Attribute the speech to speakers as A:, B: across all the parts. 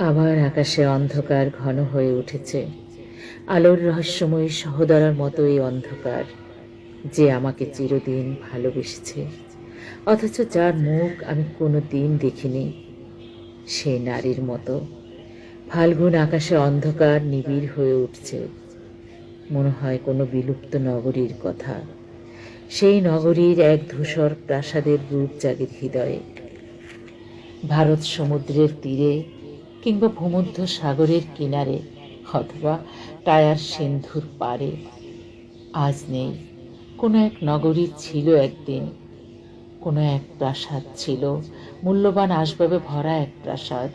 A: আবার আকাশে অন্ধকার ঘন হয়ে উঠেছে। আলোর রহস্যময় সহদরার মতো এই অন্ধকার, যে আমাকে চিরদিন ভালোবেসেছে। অথচ যার মুখ আমি কোনো দিন দেখিনি, সেই নারীর মতো। ফাল্গুন আকাশে অন্ধকার নিবিড় হয়ে উঠছে। মনে হয় কোনো বিলুপ্ত নগরীর কথা। সেই নগরীর এক ধূসর প্রাসাদের রূপ জাগে হৃদয়ে। ভারত সমুদ্রের তীরে কিংবা ভূমধ্য সাগরের কিনারে অথবা টায়ার সিন্ধুর পারে আজ নেই। কোনো এক নগরী ছিল একদিন। কোনো এক প্রাসাদ ছিল। মূল্যবান আসবাবে ভরা এক প্রাসাদ।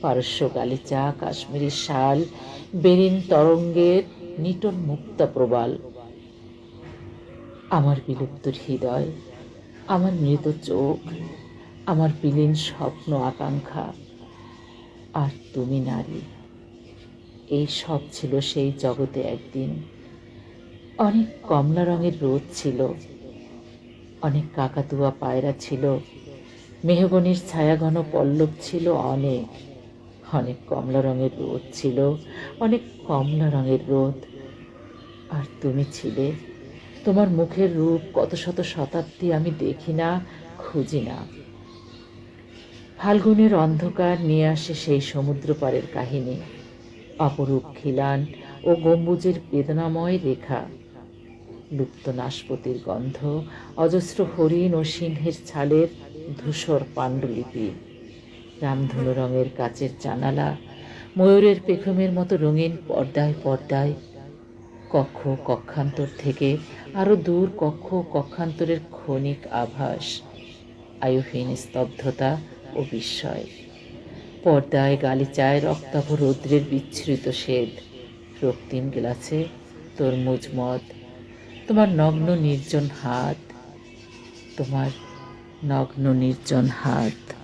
A: পারস্য গালিচা, কাশ্মীরি শাল, বেরিন তরঙ্গের নিটন মুক্তা প্রবাল। আমার বিলুপ্ত হৃদয়, আমার মৃত চোখ, আমার বিলীন স্বপ্ন আকাঙ্ক্ষা। আর তুমি নারী। এই সব ছিল সেই জগতে একদিন। অনেক কমলা রঙের রোদ ছিল। অনেক কাকাতুয়া পায়রা ছিল। মেহগনির ছায়াঘন পল্লব ছিল অনেক। অনেক কমলা রঙের রোদ ছিল। অনেক কমলা রঙের রোদ। আর তুমি ছিলে? তোমার মুখের রূপ কত শত শতাব্দী আমি দেখি না, খুঁজি না। ফাল্গুনের অন্ধকার নিয়ে আসে সেই সমুদ্র পাড়ের কাহিনী। অপরূপ খিলান ও গম্বুজের বেদনাময় রেখা। লুপ্ত নাশপতির গন্ধ, অজস্র হরিণ ও সিংহের ছালের ধূসর পাণ্ডুলিপি। রামধনু রঙের কাচের জানালা, ময়ূরের পেখমের মতো রঙিন পর্দায় পর্দায়। কক্ষ কক্ষান্তর থেকে আরও দূর কক্ষ কক্ষান্তরের ক্ষণিক আভাস। আয়ুহীন স্তব্ধতা ও বিস্ময়। পর্দায় গালিচায় রক্তাভ রৌদ্রের বিচ্ছৃত শেদ রক্তিম গেলাছে তোর মদ। তোমার নগ্ন নির্জন হাত। তোমার নগ্ন নির্জন হাত।